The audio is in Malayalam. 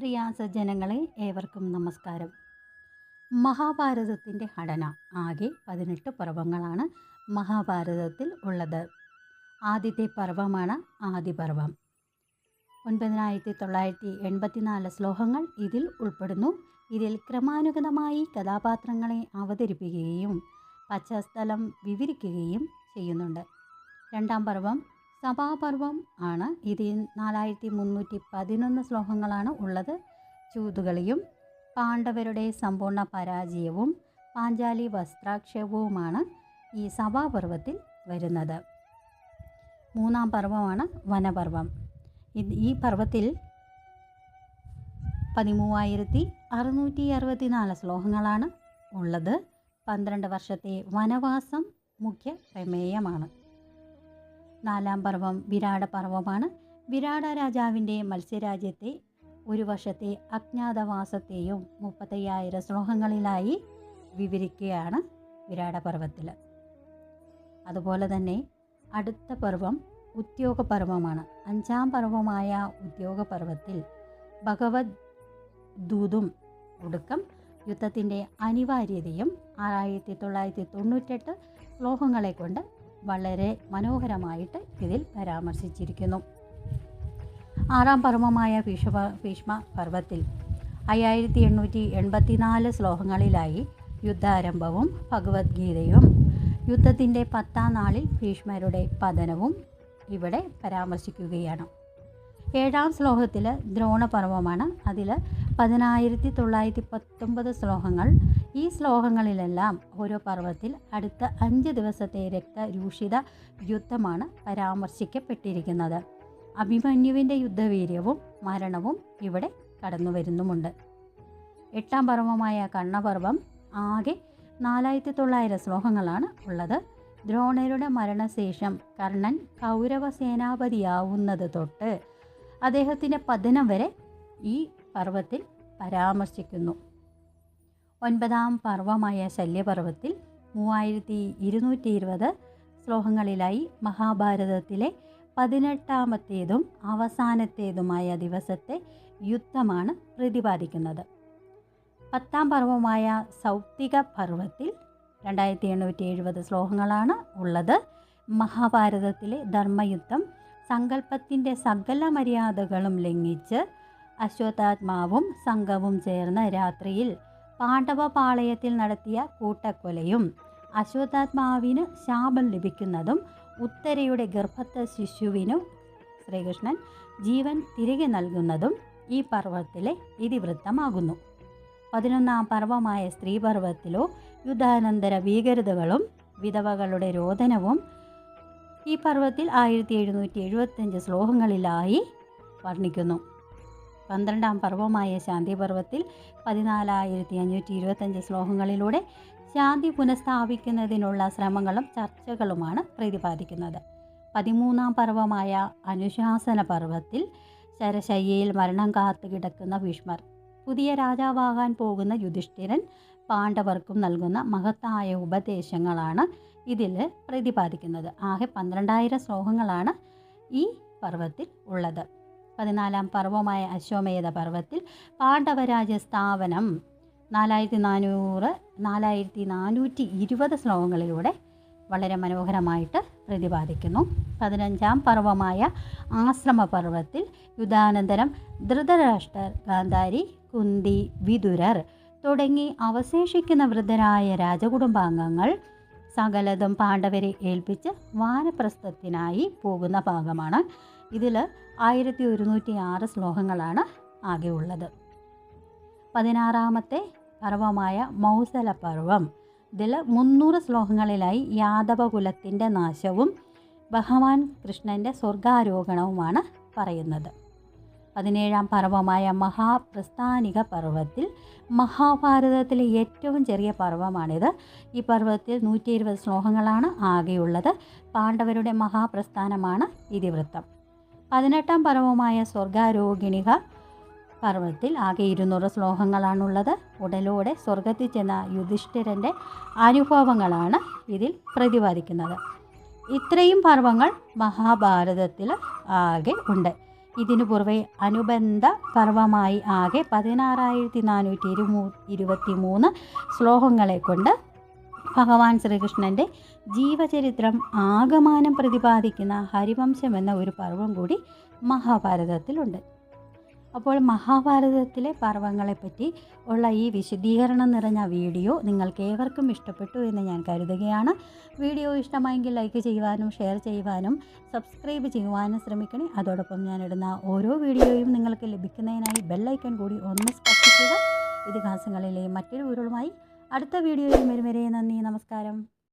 പ്രിയ സജ്ജനങ്ങളെ ഏവർക്കും നമസ്കാരം. മഹാഭാരതത്തിന്റെ ഘടന ആകെ പതിനെട്ട് പർവങ്ങളാണ് മഹാഭാരതത്തിൽ ഉള്ളത്. ആദ്യത്തെ പർവമാണ് ആദിപർവം ഒൻപതിനായിരത്തി തൊള്ളായിരത്തി എൺപത്തിനാല് ശ്ലോകങ്ങൾ ഇതിൽ ഉൾപ്പെടുന്നു. ഇതിൽ ക്രമാനുഗതമായി കഥാപാത്രങ്ങളെ അവതരിപ്പിക്കുകയും പശ്ചാത്തലം വിവരിക്കുകയും ചെയ്യുന്നുണ്ട്. രണ്ടാം പർവം സഭാപർവം ആണ്. ഇതിൽ നാലായിരത്തി മുന്നൂറ്റി പതിനൊന്ന് ശ്ലോകങ്ങളാണ് ഉള്ളത്. ചൂതുകളിയും പാണ്ഡവരുടെ സമ്പൂർണ പരാജയവും പാഞ്ചാലി വസ്ത്രാക്ഷേപവുമാണ് ഈ സഭാപർവത്തിൽ വരുന്നത്. മൂന്നാം പർവമാണ് വനപർവം. ഈ പർവത്തിൽ പതിമൂവായിരത്തി അറുന്നൂറ്റി അറുപത്തിനാല് ശ്ലോകങ്ങളാണ് ഉള്ളത്. പന്ത്രണ്ട് വർഷത്തെ വനവാസം മുഖ്യ പ്രമേയമാണ് നാലാം പർവം വിരാട പർവമാണ് വിരാട രാജാവിന്റെ മത്സ്യരാജ്യത്തെ ഒരു വർഷത്തെ അജ്ഞാതവാസത്തെയും മുപ്പത്തയ്യായിരം ശ്ലോകങ്ങളിലായി വിവരിക്കുകയാണ് വിരാട പർവത്തിൽ അതുപോലെ തന്നെ അടുത്ത പർവം ഉദ്യോഗപർവമാണ്. അഞ്ചാം പർവമായ ഉദ്യോഗപർവത്തിൽ ഭഗവത് ദൂതും ഒടുക്കം യുദ്ധത്തിന്റെ അനിവാര്യതയും ആറായിരത്തി തൊള്ളായിരത്തി തൊണ്ണൂറ്റെട്ട് ശ്ലോകങ്ങളെ കൊണ്ട് വളരെ മനോഹരമായിട്ട് ഇതിൽ പരാമർശിച്ചിരിക്കുന്നു. ആറാം പർവമായ ഭീഷ്മ ഭീഷ്മ പർവത്തിൽ അയ്യായിരത്തി എണ്ണൂറ്റി എൺപത്തിനാല് ശ്ലോകങ്ങളിലായി യുദ്ധാരംഭവും ഭഗവത്ഗീതയും യുദ്ധത്തിന്റെ പത്താം നാളിൽ ഭീഷ്മരുടെ പതനവും ഇവിടെ പരാമർശിക്കുകയാണ്. ഏഴാം ശ്ലോകത്തിൽ ദ്രോണപർവമാണ് അതിൽ പതിനായിരത്തി തൊള്ളായിരത്തി പത്തൊമ്പത് ശ്ലോകങ്ങൾ ഈ ശ്ലോകങ്ങളിലെല്ലാം ഓരോ പർവത്തിൽ അടുത്ത അഞ്ച് ദിവസത്തെ രക്തരൂഷിത യുദ്ധമാണ് പരാമർശിക്കപ്പെട്ടിരിക്കുന്നത്. അഭിമന്യുവിന്റെ യുദ്ധവീര്യവും മരണവും ഇവിടെ കടന്നു വരുന്നുമുണ്ട്. എട്ടാം പർവമായ കണ്ണപർവം ആകെ നാലായിരത്തി തൊള്ളായിരം ശ്ലോകങ്ങളാണ് ഉള്ളത്. ദ്രോണരുടെ മരണശേഷം കർണൻ കൗരവ സേനാപതിയാവുന്നത് തൊട്ട് അദ്ദേഹത്തിന്റെ പതനം വരെ ഈ പർവത്തിൽ പരാമർശിക്കുന്നു. ഒൻപതാം പർവമായ ശല്യപർവത്തിൽ മൂവായിരത്തി ഇരുന്നൂറ്റി ഇരുപത് ശ്ലോകങ്ങളിലായി മഹാഭാരതത്തിലെ പതിനെട്ടാമത്തേതും അവസാനത്തേതുമായ ദിവസത്തെ യുദ്ധമാണ് പ്രതിപാദിക്കുന്നത്. പത്താം പർവമായ സൗപ്തിക പർവത്തിൽ രണ്ടായിരത്തി എണ്ണൂറ്റി എഴുപത് ശ്ലോകങ്ങളാണ് ഉള്ളത്. മഹാഭാരതത്തിലെ ധർമ്മയുദ്ധം സങ്കല്പത്തിന്റെ സകല മര്യാദകളും ലംഘിച്ച് അശ്വതാത്മാവും സംഘവും ചേർന്ന് രാത്രിയിൽ പാണ്ഡവപാളയത്തിൽ നടത്തിയ കൂട്ടക്കൊലയും അശ്വത്ഥാത്മാവിന് ശാപം ലഭിക്കുന്നതും ഉത്തരയുടെ ഗർഭസ്ഥ ശിശുവിനും ശ്രീകൃഷ്ണൻ ജീവൻ തിരികെ നൽകുന്നതും ഈ പർവത്തിലെ ഇതിവൃത്തമാകുന്നു. പതിനൊന്നാം പർവമായ സ്ത്രീപർവത്തിലോ യുദ്ധാനന്തര ഭീകരതകളും വിധവകളുടെ രോദനവും ഈ പർവത്തിൽ ആയിരത്തി എഴുന്നൂറ്റി എഴുപത്തഞ്ച് ശ്ലോകങ്ങളിലായി വർണിക്കുന്നു. പന്ത്രണ്ടാം പർവമായ ശാന്തി പർവത്തിൽ പതിനാലായിരത്തി അഞ്ഞൂറ്റി ഇരുപത്തഞ്ച് ശ്ലോകങ്ങളിലൂടെ ശാന്തി പുനഃസ്ഥാപിക്കുന്നതിനുള്ള ശ്രമങ്ങളും ചർച്ചകളുമാണ് പ്രതിപാദിക്കുന്നത്. പതിമൂന്നാം പർവമായ അനുശാസന പർവത്തിൽ ശരശയ്യയിൽ മരണം കാത്തു കിടക്കുന്ന ഭീഷ്മർ പുതിയ രാജാവാകാൻ പോകുന്ന യുധിഷ്ഠിരൻ പാണ്ഡവർക്കും നൽകുന്ന മഹത്തായ ഉപദേശങ്ങളാണ് ഇതിൽ പ്രതിപാദിക്കുന്നത്. ആകെ പന്ത്രണ്ടായിരം ശ്ലോകങ്ങളാണ് ഈ പർവത്തിൽ ഉള്ളത്. പതിനാലാം പർവമായ അശ്വമേധ പർവത്തിൽ പാണ്ഡവരാജ സ്ഥാപനം നാലായിരത്തി നാനൂറ് നാലായിരത്തി നാനൂറ്റി ഇരുപത് ശ്ലോകങ്ങളിലൂടെ വളരെ മനോഹരമായിട്ട് പ്രതിപാദിക്കുന്നു. പതിനഞ്ചാം പർവമായ ആശ്രമ പർവത്തിൽ യുദ്ധാനന്തരം ധൃതരാഷ്ട്രർ ഗാന്ധാരി കുന്തി വിതുരർ തുടങ്ങി അവശേഷിക്കുന്ന വൃദ്ധരായ രാജകുടുംബാംഗങ്ങൾ സകലതും പാണ്ഡവരെ ഏൽപ്പിച്ച് വാനപ്രസ്ഥത്തിനായി പോകുന്ന ഭാഗമാണ്. ഇതിൽ ആയിരത്തി ഒരുന്നൂറ്റി ആറ് ശ്ലോകങ്ങളാണ് ആകെ ഉള്ളത്. പതിനാറാമത്തെ പർവമായ മൗസല പർവം ഇതിൽ മുന്നൂറ് ശ്ലോകങ്ങളിലായി യാദവ കുലത്തിന്റെ നാശവും ഭഗവാൻ കൃഷ്ണന്റെ സ്വർഗാരോഹണവുമാണ് പറയുന്നത്. പതിനേഴാം പർവമായ മഹാപ്രസ്ഥാനിക പർവത്തിൽ മഹാഭാരതത്തിലെ ഏറ്റവും ചെറിയ പർവമാണിത്. ഈ പർവത്തിൽ നൂറ്റി ഇരുപത് ശ്ലോകങ്ങളാണ് ആകെയുള്ളത്. പാണ്ഡവരുടെ മഹാപ്രസ്ഥാനമാണ് ഇതിവൃത്തം. പതിനെട്ടാം പർവമായ സ്വർഗാരോഹിണിക പർവത്തിൽ ആകെ ഇരുന്നൂറ് ശ്ലോകങ്ങളാണുള്ളത്. ഉടലോടെ സ്വർഗത്തിൽ ചെന്ന യുധിഷ്ഠിരന്റെ അനുഭവങ്ങളാണ് ഇതിൽ പ്രതിപാദിക്കുന്നത്. ഇത്രയും പർവങ്ങൾ മഹാഭാരതത്തിൽ ആകെ ഉണ്ട്. ഇതിനു പുറമെ അനുബന്ധ പർവമായി ആകെ പതിനാറായിരത്തി നാനൂറ്റി ഇരുപത്തി മൂന്ന് ശ്ലോകങ്ങളെ കൊണ്ട് ഭഗവാൻ ശ്രീകൃഷ്ണന്റെ ജീവചരിത്രം ആകമാനം പ്രതിപാദിക്കുന്ന ഹരിവംശം എന്ന ഒരു പർവം കൂടി മഹാഭാരതത്തിലുണ്ട്. അപ്പോൾ മഹാഭാരതത്തിലെ പർവങ്ങളെപ്പറ്റി ഉള്ള ഈ വിശദീകരണം നിറഞ്ഞ വീഡിയോ നിങ്ങൾക്ക് ഏവർക്കും ഇഷ്ടപ്പെട്ടു എന്ന് ഞാൻ കരുതുകയാണ്. വീഡിയോ ഇഷ്ടമായെങ്കിൽ ലൈക്ക് ചെയ്യുവാനും ഷെയർ ചെയ്യുവാനും സബ്സ്ക്രൈബ് ചെയ്യുവാനും ശ്രമിക്കണേ. അതോടൊപ്പം ഞാനിടുന്ന ഓരോ വീഡിയോയും നിങ്ങൾക്ക് ലഭിക്കുന്നതിനായി ബെല്ലൈക്കൺ കൂടി ഒന്ന് സ്പർശിക്കുക. ഇതിഹാസങ്ങളിലെ മറ്റൊരു ഉരുളുമായി അടുത്ത വീഡിയോയിൽ വരും വരെ നന്ദി നമസ്കാരം.